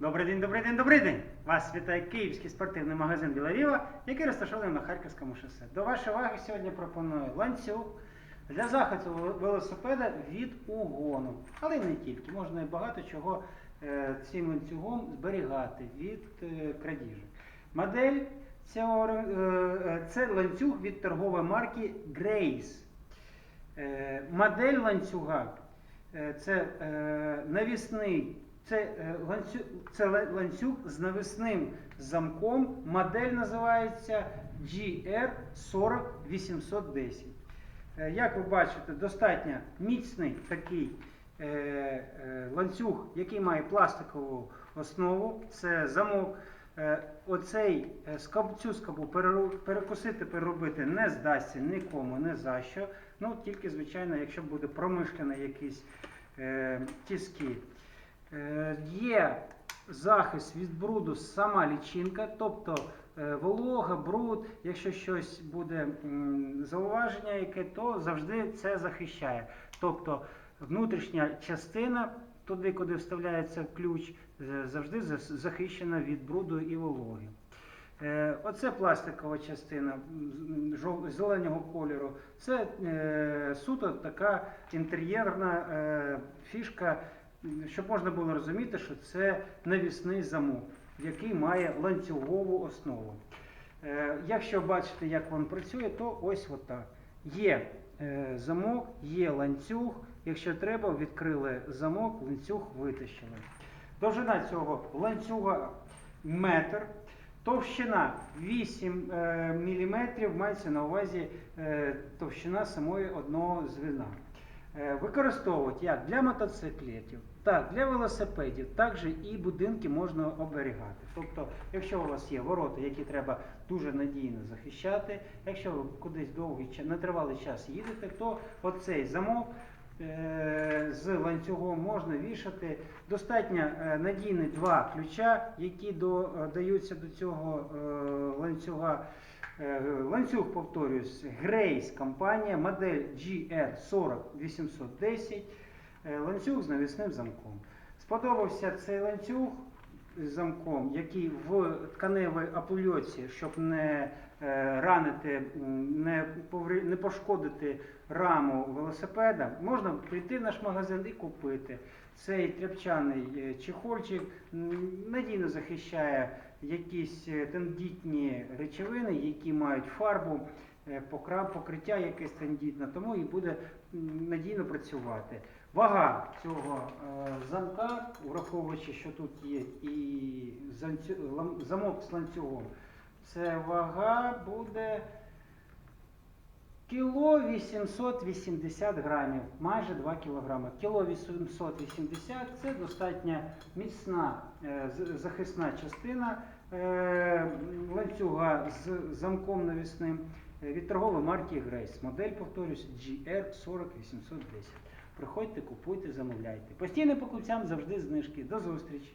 Добрий день, добрий день, добрий день! Вас вітає київський спортивний магазин Білавіва, який розташований на Харківському шосе. До вашої уваги сьогодні пропоную ланцюг для захисту велосипеда від угону. Але не тільки, можна і багато чого е, цим ланцюгом зберігати від е, крадіжок. Модель цього е, це ланцюг від торгової марки Grace. Модель ланцюга це навісний, це, е, ланцюг, це ланцюг з навісним замком. Модель називається GR40810. Е, Як ви бачите, достатньо міцний такий е, ланцюг, який має пластикову основу. Це замок. Оцей цю скобу перекусити, переробити не здасться нікому, не за що. Ну, тільки, звичайно, якщо буде промишлений якісь тіски. Е, є захист від бруду сама лічинка, тобто е, волога, бруд, якщо щось буде зауваження, яке, то завжди це захищає. Тобто внутрішня частина, туди, куди вставляється ключ, завжди захищена від бруду і вологи. Е, Оце пластикова частина зеленого кольору. Це суто така інтер'єрна фішка, щоб можна було розуміти, що це навісний замок, який має ланцюгову основу. Е, якщо бачите, як він працює, то ось отак. Є е, замок, є ланцюг. Якщо треба, відкрили замок, ланцюг витащили. Довжина цього ланцюга метр. Товщина 8 е, мм, мається на увазі товщина самої одного звіна. Е, використовують як для мотоциклетів, так для велосипедів, також і будинки можна оберігати. Тобто, якщо у вас є ворота, які треба дуже надійно захищати, якщо ви кудись довгий час, нетривалий час їдете, то оцей замок е, з ланцюгом можна вішати. Достатньо е, надійні два ключа, які до, е, до цього ланцюга. Е, Ланцюг, повторюсь, Грейс компанія, модель GR40810, е, ланцюг з навісним замком. Сподобався цей ланцюг замком, який в тканевій апульоці, щоб не е, ранити, не, не пошкодити раму велосипеда, можна прийти в наш магазин і купити. Цей тряпчаний е, чехольчик надійно захищає якісь е, тендітні речовини, які мають фарбу, покриття якесь тендітне, тому і буде надійно працювати. Вага цього е, замка, враховуючи, що тут є і замок з ланцюгом, це вага буде кіло 880 грамів, майже 2 кілограми. Кіло 880 це достатньо міцна е, захисна частина е, ланцюга з замком навісним від торгової марки Грейс. Модель, повторюсь, GR40810. Приходьте, купуйте, замовляйте. Постійним покупцям завжди знижки. До зустрічі!